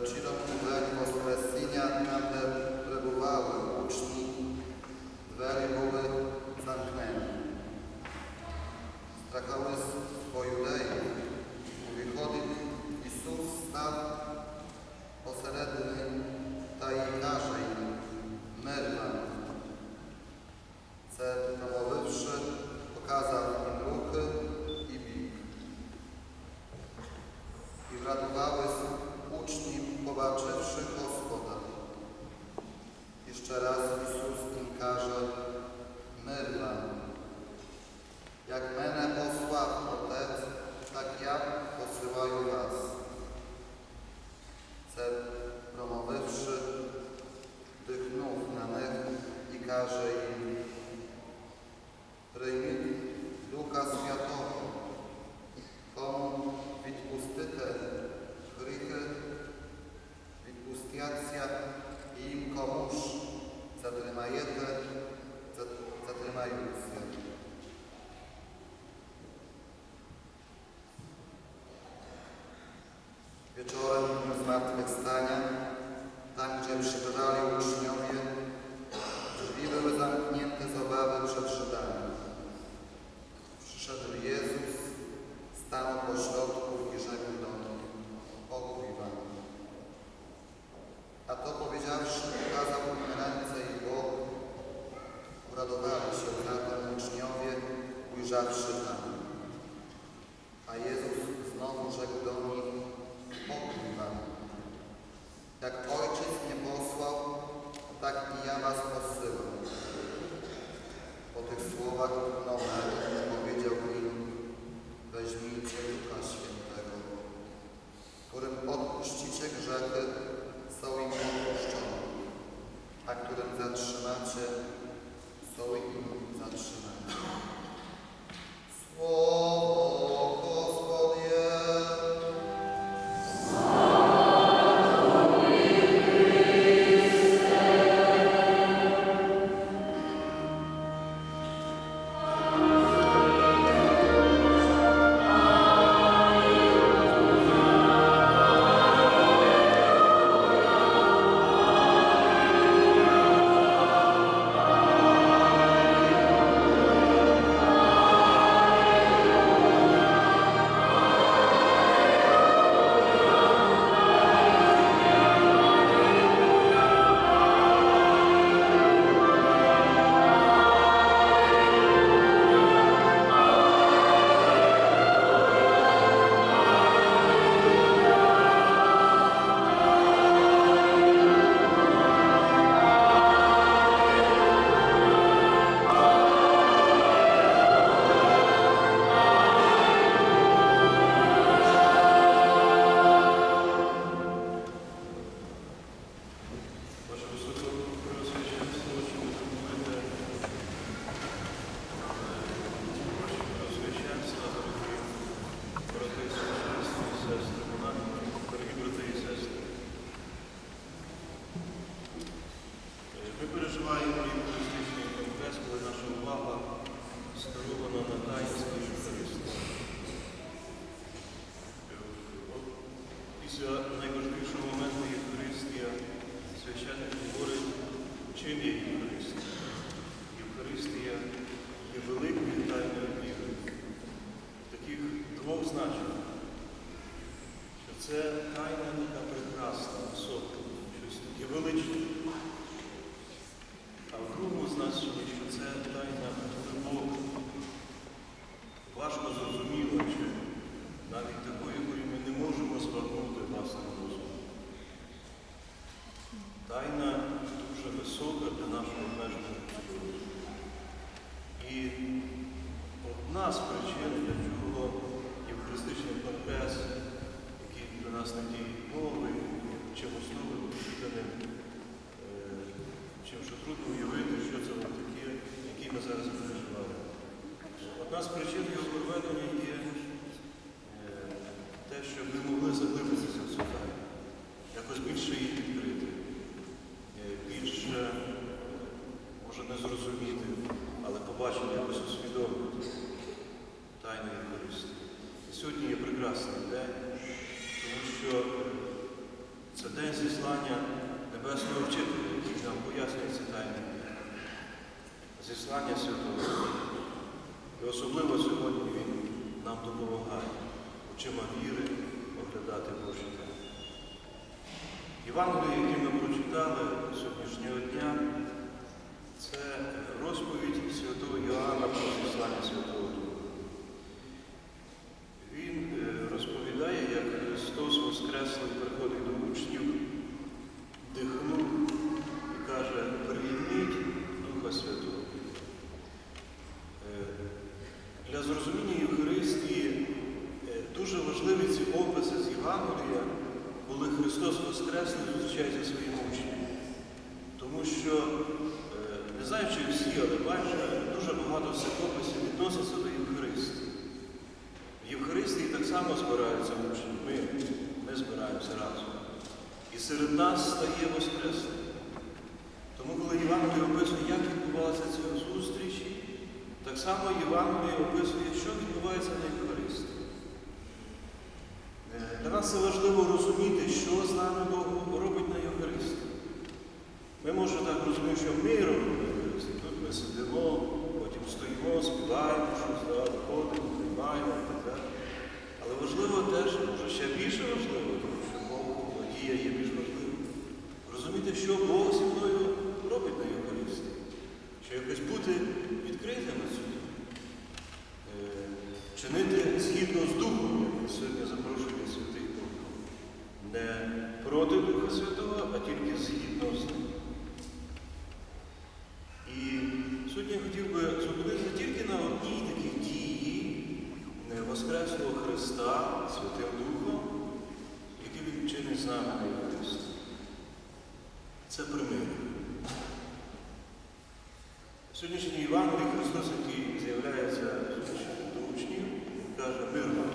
but you know Прекрасний день, це Божественного вчителя, який нам пояснює ці тайни зіслання Святого. І особливо сьогодні Він нам допомагає очима віри оглядати Божі тайни. Євангеліє, яке ми прочитали сьогоднішнього дня, це розповідь святого Йоанна про зіслання Святого Духа. Він е, розповідає, як Христос Воскреслий приходить до учнів, дихнув і каже, прийміть Духа Святого. Е, Для зрозуміння Євхаристії е, дуже важливі ці описи з Євангелія, коли Христос Воскреслий зустрічається зі своїми учнями. Тому що, е, не знаю, чи всі, але майже дуже багато цих описів відноситься до Євхаристії. В Євхаристії так само збираються учні. Ми, ми збираємося разом. І серед нас стає Воскреслий. Тому, коли Євангеліє описує, як відбувалася ця зустріч, так само Євангеліє описує, що відбувається на Євхаристії. Е, Для нас це важливо розуміти, що з нами Бог робить на Євхаристії. Ми можемо так розуміти, що ми робимо на Євхаристії. Тут ми сидимо, потім стоїмо, співаємо, щось да, виходимо, приймаємо і так далі. Але важливо теж, може ще більше важливо, надія є більш важливою. Розуміти, що Бог зі мною робить на Євхаристії. Що якось бути відкритими сюди. Е, Чинити згідно з Духом, як сьогодні запрошує Святий Дух. Не проти Духа Святого, а тільки згідно з ним. І сьогодні я хотів би зупинитися тільки на одній такій дії е, Воскреслого Христа Святим Духом, з нами. Це примирення. Сьогоднішній Іван Христос, який з'являється до учнів, каже мир вам.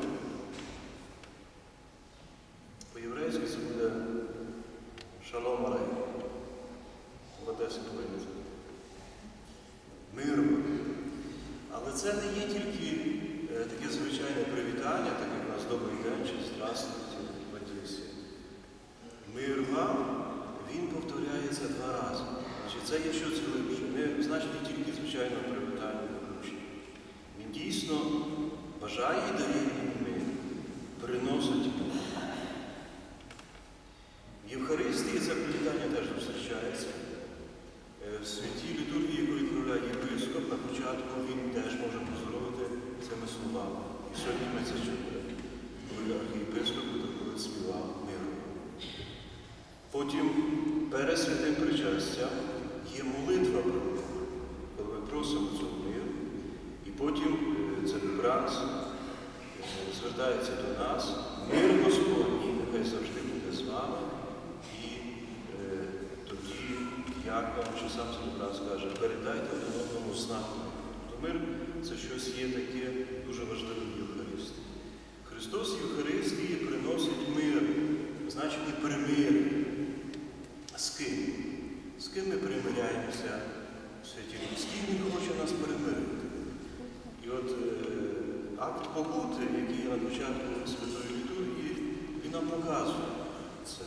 По-єврейськи це буде шалом алейкум. В Одесі повинні. Мир вам. Але це не є тільки е, таке звичайне привітання, так як у нас добрий день чи здравствуйте в Одесі. Мир вам, він повторяється два рази. Значить, це є щось глибше. Не значить не тільки звичайно привітання до учнів. Він дійсно бажає і дає їм мир, приносить мир. В Євхаристії це привітання теж зустрічається. Е, В святій літургії, яку відправляє єпископ, на початку він теж може поздоровити цими словами. І сьогодні ми це чули, коли архієпископ коли співав миру. Потім перед святим причастям є молитва про мир, коли ми просимо цього миру. І потім е, це вибранець е, звертається до нас. Мир Господній, нехай завжди буде з вами. І е, тоді Яков, чи сам Селебран скаже, передайте один одному знаку. Тобто мир це щось є таке дуже важливе в Євхаристії. Христос в Євхаристії приносить мир, значить і примир. З ким? З ким ми примиряємося святі? Він хоче нас примирити? І от е, акт покути, який на початку Святої Літургії, він нам показує це.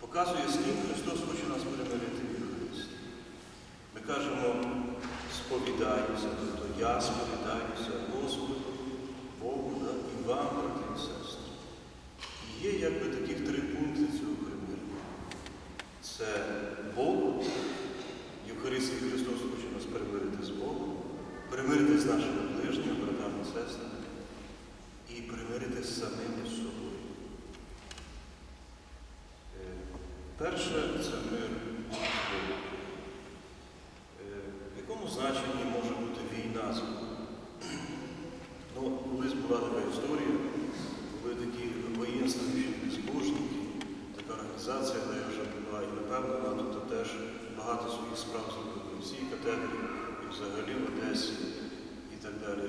Показує, з ким Христос хоче нас примирити в Євхаристі. Ми кажемо, сповідаюся, тобто я сповідаюся Господу, Богу да, і вам, брати і сестри. І є якби таких три пункти цього примирення. Це Бог, Євхаристії Христос хоче нас примирити з Богом, примирити з нашими ближніми, братами і сестрами і примирити з самими собою. Е, Перше це мир з Богом. Е, В якому значенні може бути війна з Богом? Така історія, були такі воєнствуючі безбожники, така організація, де я вже була, і напевно вона тут теж багато своїх справ зробила. В цій катедрі, і взагалі в Одесі, і так далі.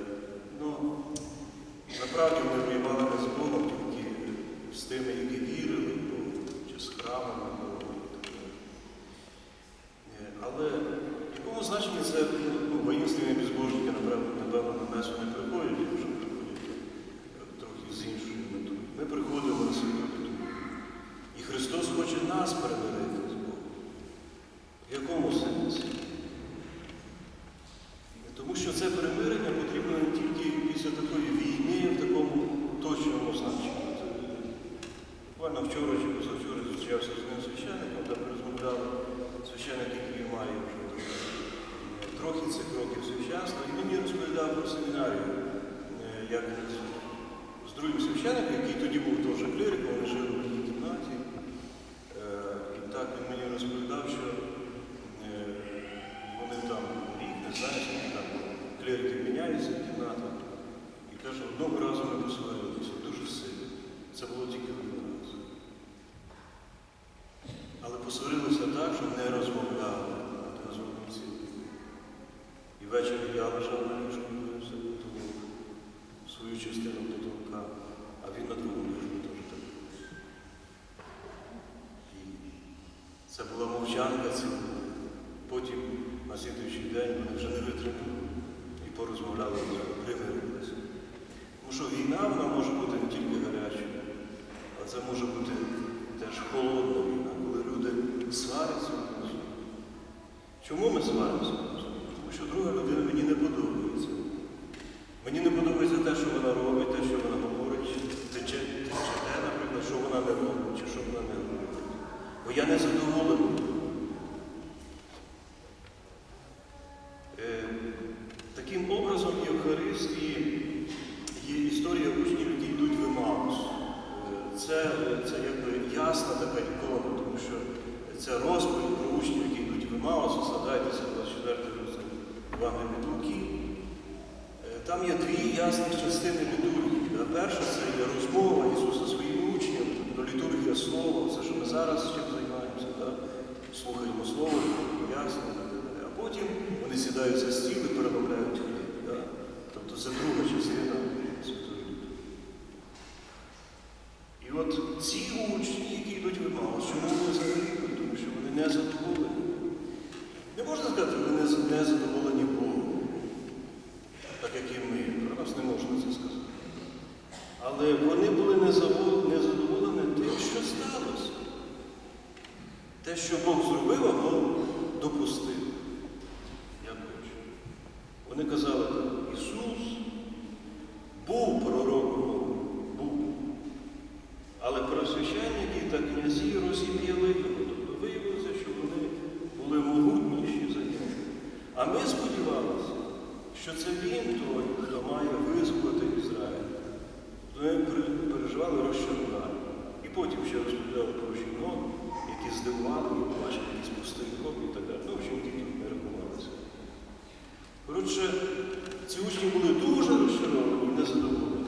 Ну, Направді ми воювали не з Богом, тільки з тими, які вірили в Бога, чи з храмами Бога і так далі. Е, Але в якому значенні це ну, воїнственні безбожники, напевно, напевно, на месу не приходять, вже приходять е, трохи з іншою метою. Ми приходимо на свою мету. І Христос хоче нас примирити з Богом. на вчора чи позавчора зустрічався з священником, там розмовляли священник, який має вже трохи цих років священства, і мені розповідав про семінарію, е, як з, другим священником, який тоді був теж кліриком, вони жили в одній кімнаті. Е, І так він мені розповідав, що е, вони там рік, не знаю, скільки там клірики міняються в кімнатах. І каже, одного разу ми посварилися дуже сильно. Це було тільки один раз. Але посварилися так, що не розмовляли один з одним цілим. І ввечері я лежав на ліжку, дивився потолок, свою частину потолка, а він на другому ліжку теж так. І це була мовчанка ціла. Потім на слідуючий день вони вже не витримали і порозмовляли, примирилися. Тому що війна вона може бути не тільки гарячою, а це може бути теж холодна війна, коли люди сваряться. Чому ми сваримося? Тому що друга людина мені не подобається. Мені не подобається те, що вона робить, те, що вона говорить, те, чи те, наприклад, що вона не робить, чи що вона не робить. Бо я не задоволений. Е, Таким образом, в Євхаристії є історія учнів, які йдуть в Емаус. Е, Це, це якби ясна така ікона, тому що це розповідь про учнів, які йдуть в Емаус, згадайтеся 24 розділ Івана від Луки. Е, Там є дві ясні частини літургії. Да, Перша це є розмова Ісуса зі своїми учнями, тобто літургія Слова, це що ми зараз чим займаємося, да? Слухаємо Слово, пояснення. А потім вони сідають за стіл і перемовляють хліб. Да? Тобто це друга частина Святої Літургії. І от ці учні, які йдуть в чому вони загинули? Тому що вони не задоволені. Не можна сказати, вони не задоволені Богом так як і ми. Про нас не можна це сказати. Але вони були незавол- незадоволені тим, що сталося. Те, що Бог зробив, або допустив. Дякую. Вони казали, Ісус був пророком, був. Але первосвященники та князі розіп'яли його. Тобто виявилося, що вони були могутніші за нього. А ми сподівалися, що це він той, хто має визволити Ізраїль. Вони пере- переживали розчарування. І потім ще розповідали про жінок, які здивували, їх бачили якісь пустинком і так далі. Ну, в общем, тільки не рахувалися. Коротше, ці учні були дуже розчаровані і незадоволені.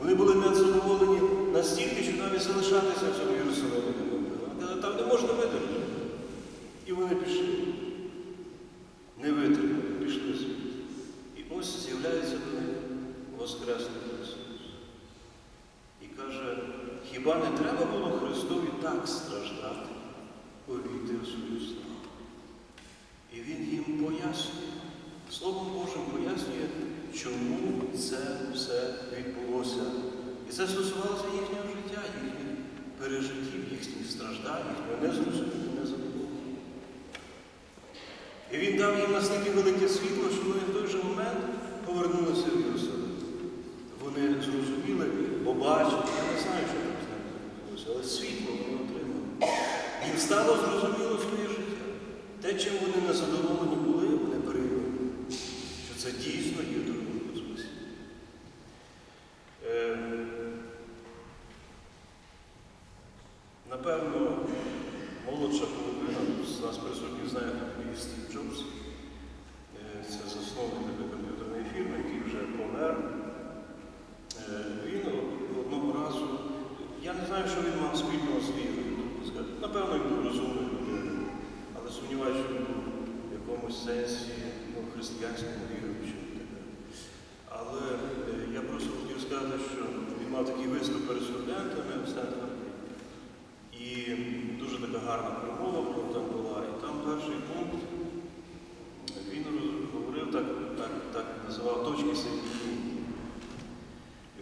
Вони були незадоволені настільки, що навіть залишатися в цьому Єрусалимі не могли. Вони казали, там не можна видержати. І вони пішли. Не витримали, пішли звідти. І ось з'являється до них Воскресний Христос. І каже, хіба не треба було Христові так страждати, увійти в свою славу? І він їм пояснює, Словом Божим пояснює, чому це все відбулося. І це стосувалося їхнього життя, їхніх пережиттів, їхніх страждань, їхнього незрозуміння, незадоволення. І він дав їм настільки велике світло, що вони в той же момент повернулися в Єрусалим. Вони зрозуміли, побачили, я не знаю, що там з ними відбулося, але світло вони отримали. Їм стало зрозуміло своє життя. Те, чим вони незадоволені були, вони прийняли. Що це дійсно є дорогою до спасіння. Е, Напевно, молодша половина з нас присутніх знає, Стів Джобс. Е, Це засновник комп'ютерної фірми, який вже помер. Е, Він одного разу, я не знаю, що він мав спільного з вірою. тобто Напевно, він був розумною людиною, але сумніваюся, що він був в якомусь сенсі ну, християнському віруючим. Але е, я просто хотів сказати, що він мав такий виступ перед студентами в Стенфорді. І дуже така гарна промова в нього там була. І там перший пункт він роз- говорив так, так, так називав точки соєдинення.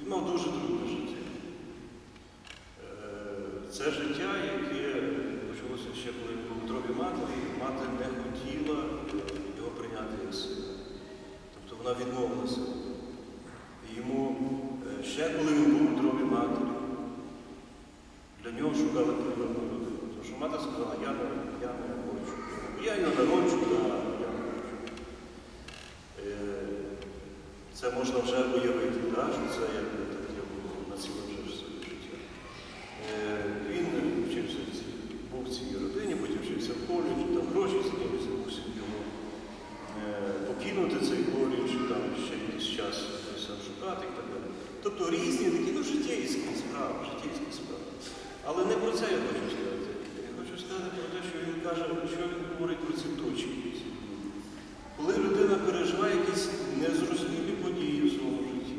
Він мав дуже трудне життя. Е, Це життя, яке почалося ще коли він був у утробі матері, і мати не хотіла його прийняти як сина. Тобто відмовилася. Йому е, ще коли він був утробі матері, для нього мати сказала, я не, я не хочу. Я його народжу, я не хочу. Е, Це можна вже уявити, да, що це якби таке було на ціле вже своє життя. Е, Він вчився в цій, був в цій родині, потім вчився в коледжі, там гроші з'явилися, мусив його е, покинути цей коледж, там ще якийсь час десь там шукати і так далі. Тобто різні такі ну, життєйські справи, життєйські справи. Але не про це я хочу сказати. Я хочу сказати про те, що він каже, що він говорить про ці точки. Коли людина переживає якісь незрозумілі події в своєму житті,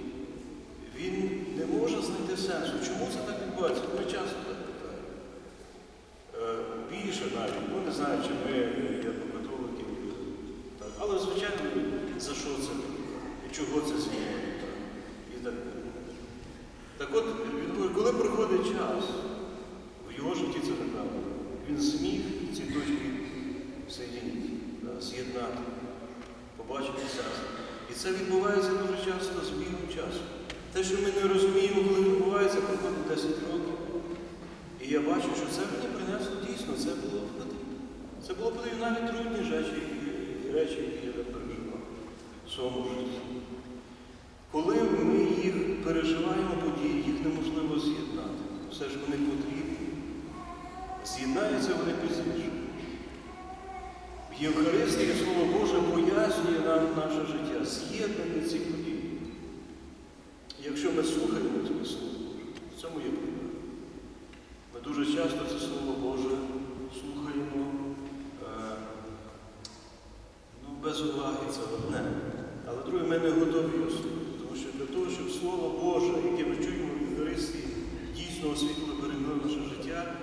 він не може знайти сенсу. Чому це так відбувається? Ми часто так питаємо. Е, Більше навіть, ну не знаю, чи ми як католики, так. але звичайно, за що це і чого це змінює. так, І так далі. Так от, він говорить, коли проходить час, в його житті це неправда. Він зміг ці точки соєдинити, да, з'єднати, побачити сенс. І це відбувається дуже часто з бігом часу. Те, що ми не розуміємо, коли відбувається, проходить 10 років. І я бачу, що це мені принесло дійсно, це було потрібно. Це було потрібно навіть трудні речі, речі, які я переживав в своєму житті. Коли ми їх переживаємо події, їх неможливо з'єднати. Все ж вони потрібні. З'єднаються вони пізніше. В Євхаристії Слово Боже пояснює нам наше життя, з'єднання цих. Якщо ми слухаємо цього Слово в цьому є проблема. Ми дуже часто це Слово Боже слухаємо е, ну, без уваги, це одне. Але друге, ми не готові його слухати. Тому що для того, щоб Слово Боже, яке ми чуємо в Євхаристії, дійсно освітло перемінило наше життя,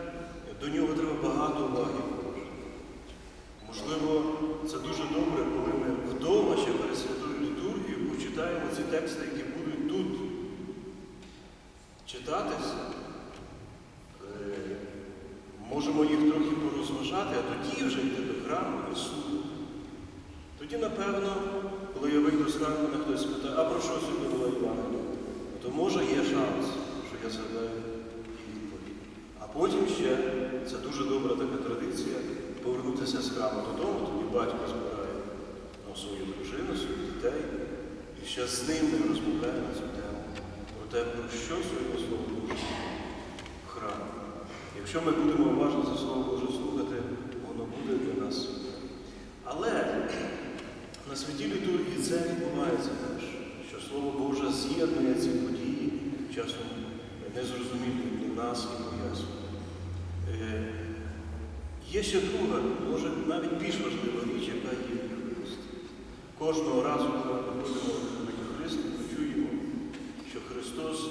до нього треба багато уваги. Можливо, це дуже добре, коли ми вдома ще перед святою літургією почитаємо ці тексти, які будуть тут читатися. Е, Можемо їх трохи порозважати, а тоді вже йти до храму і слухати. Тоді, напевно, коли я вийду з храму, мене хтось спитає, а про що сьогодні була Івангелія? То може є шанс, що я згадаю і відповім. А потім ще, це дуже добра така традиція, повернутися з храму додому, тоді батько збирає ну, свою дружину, своїх дітей, і ще з ними розмовляє на цю тему. Про те, про що сьогодні Слово Боже в храмі. Якщо ми будемо уважно за Слово Боже слухати, воно буде для нас. Але на святій літургії це відбувається теж, що Слово Боже з'єднує ці події, часом незрозумілі для нас і пояснює. Е, Є ще друга, може навіть більш важлива річ, яка є в Євхаристі. Кожного разу, коли ми приходимо на Євхаристію, ми чуємо, що Христос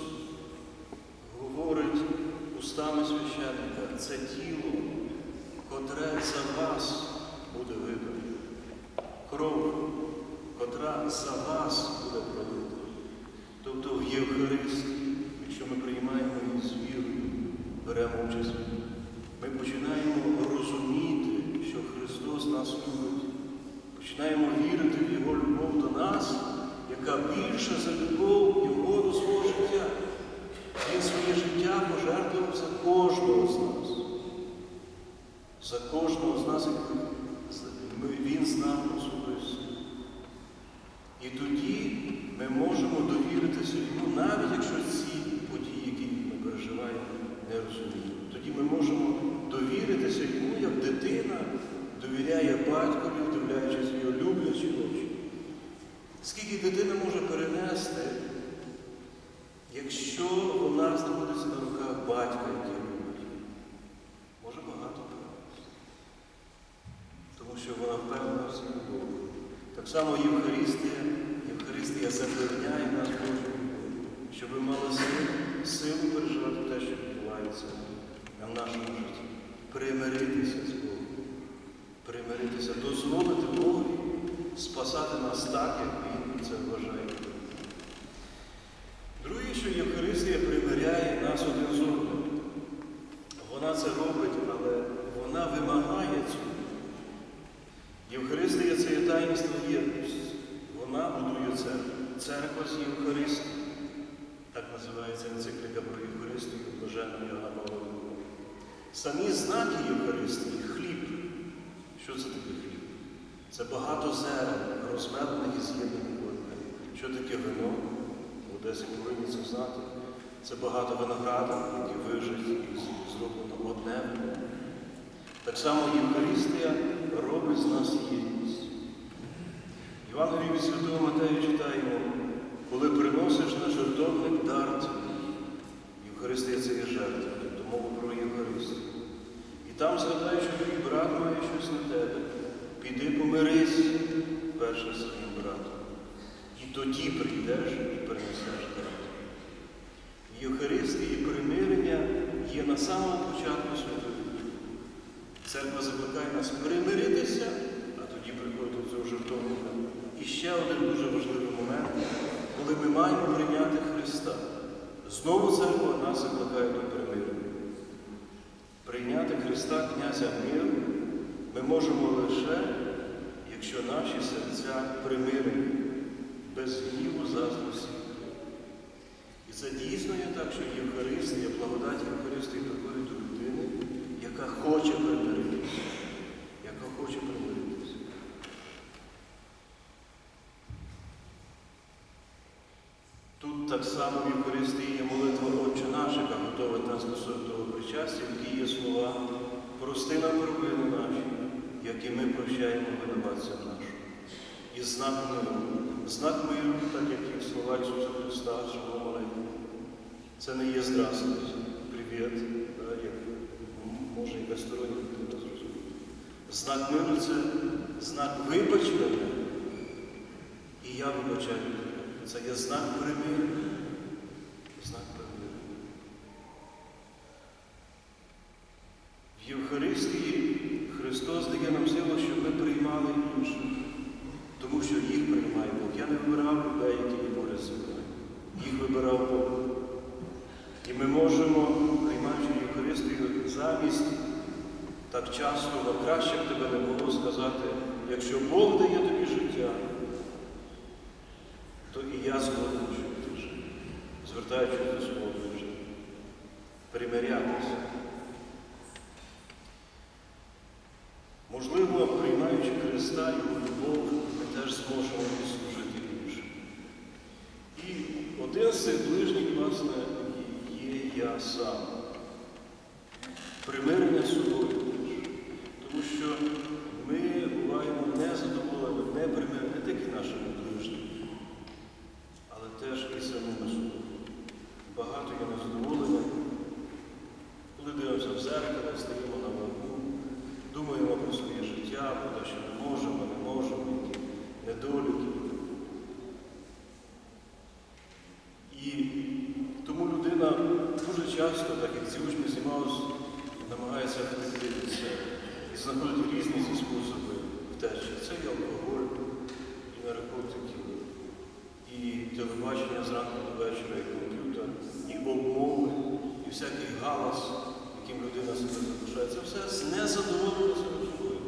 це тіло, котре за вас буде видано. Кров, котра за вас буде пролита. Тобто в Євхаристії, якщо ми приймаємо її з вірою, беремо участь, ми починаємо розуміти, що Христос нас любить. Починаємо вірити в Його любов до нас, яка більша за любов Його до свого життя. Він своє життя пожертвував за кожного з нас. За кожного з нас, він знав особисто. І тоді ми можемо довіритися йому, навіть якщо ці події, які ми переживаємо, не розуміємо. Тоді ми можемо довіритися йому, як дитина довіряє батькові, вдивляючись його люблячі очі. Скільки дитина може перенести, якщо вона знаходиться на руках батька, який любить її? Може багато перенести. Тому що вона впевнена в своїй любові. Так само Євхаристія, Євхаристія запевняє нас Божою щоб ми мали силу, силу переживати те, що відбувається в нашому житті. Примиритися з Богом. Примиритися, дозволити Богу спасати нас так, як Він це вважає. Друге, що Євхаристія примиряє нас один з одним. Вона це робить, але вона вимагає цього. Євхаристія це є таїнство єдності. Вона будує церкву. Церква з Євхаристії. Так називається енцикліка про Євхаристію блаженного Йоанна Павла II. Самі знаки Євхаристії хліб. Що це таке хліб? Це багато зерен, розмелених і з'єднаних в одне. Що таке вино? В Одесі повинні це знати. Це багато винограду, які вижить і зроблено одне вино. Так само Євхаристія робить з нас єдність. В Євангелії від Святого Матея читаємо, коли приносиш на жертовник дар твій. Євхаристія це є жертва, тобто мова про Євхаристію. І там згадай, що твій брат має щось на тебе. Піди помирись перше з своїм братом. І тоді прийдеш і принесеш дар. В Євхаристії примирення є на самому початку святої. Церква закликає нас примиритися, а тоді приходить до цього жертовника. І ще один дуже важливий момент, коли ми маємо прийняти Христа. Знову церква нас закликає до примирення. Прийняти Христа князя миру ми можемо лише, якщо наші серця примирені, без гніву, заздрості. І це дійсно є так, що Євхаристія, благодать Євхаристії приходить до людини, яка хоче примиритися, яка хоче примиритися. Тут так само в Євхаристії є молитва Отче наш, яка готовить нас до святого причастя, в якій є слова прости нам провини наші, як і ми прощаємо винуватцям нашим. І знак миру. Знак миру, так як і слова Ісуса Христа, що ми. Це не є здравствуйте, привіт, як може якась стороння людина зрозуміти. Знак миру це знак вибач мене, і я вибачаю. Це є знак примирення. Знак примирення. В Євхаристії Христос дає нам силу, щоб ми приймали інших, тому що їх. Я не вибирав людей, які є поряд зі мною. Їх вибирав Бог. І ми можемо, приймаючи Євхаристію, замість так часто, бо краще б тебе не було сказати, якщо Бог дає тобі життя, то і я згоден, щоб ти звертаючись до свого ближнього. Примирятися. Можливо, приймаючи Христа Його любов, ми теж зможемо і служити іншим. І один з цих ближніх, є я сам. Примирення з собою теж. Тому що ми буваємо незадоволені, не примирені, не тільки нашими ближніми, але теж і самими собою. Багато є незадоволення. Коли дивимося в зеркало, стаємо на вагу, думаємо про своє життя, про те, що ми можемо, не можемо, які недоліки. І тому людина дуже часто, так як ці учні намагається втекти від і знаходить різні ці способи втечі. Це і алкоголь, і наркотики, і телебачення зранку до вечора, і комп'ютер, і обмови, і всякий галас, яким людина себе залишає. Це все з незадоволеністю живою.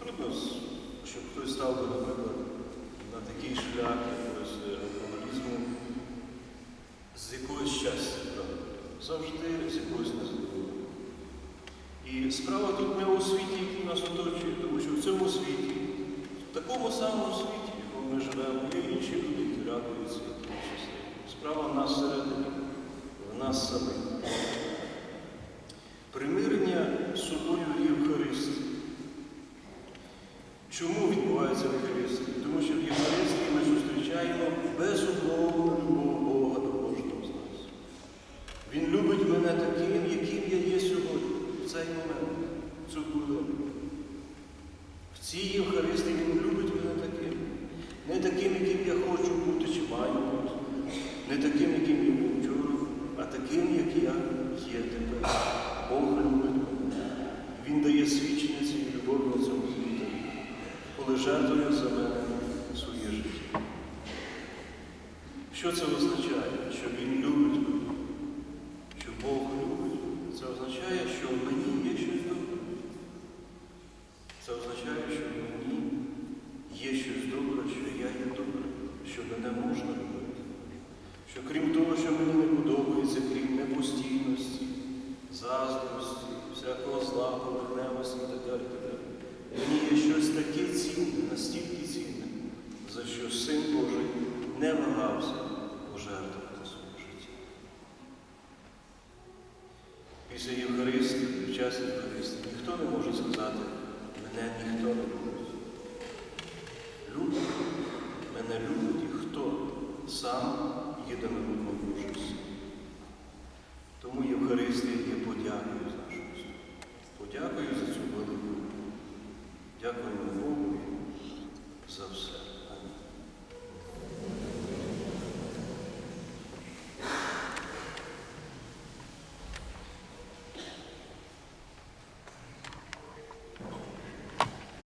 Трудно, щоб хтось став би, наприклад, на такий шлях якогось е, алкоголізму з якогось щастя, правда? завжди з якогось незадоволення. І справа тут не у світі, який нас оточує, тому що в цьому світі, в такому самому світі, в якому ми живемо, є інші люди, які радуються, які щасливі. Справа в нас всередині, в нас самих. Примирення з собою Євхаристії. Чому відбувається в Євхаристії? Тому що в Євхаристії ми зустрічаємо безумовну любов Бога до кожного з нас. Він любить мене таким, яким я є сьогодні, в цей момент, в цю хвилину. В цій Євхаристії Він любить. Не таким, яким я хочу бути чи маю бути. Не таким, яким я був вчора, а таким, як я є тепер. Бог любить мене. Він дає свідчення цієї любові на цьому світі, коли жертвує за мене своє життя. Що це означає? Що Він любить мене, що Бог любить мене. Це означає, що в мені є щось добре. Це означає, що в мені є щось добре, що я є добре, що мене можна любити. Що крім того, що мені не подобається, крім непостійності, заздрості, всякого зла, поверхневості і так далі. і так далі. Мені є щось таке цінне, настільки цінне, за що Син Божий не вагався пожертвувати своє життя. Після Євхаристії, в час Євхаристії, ніхто не може сказати, мене ніхто не любить. Любить, мене любить і хто сам єдинородний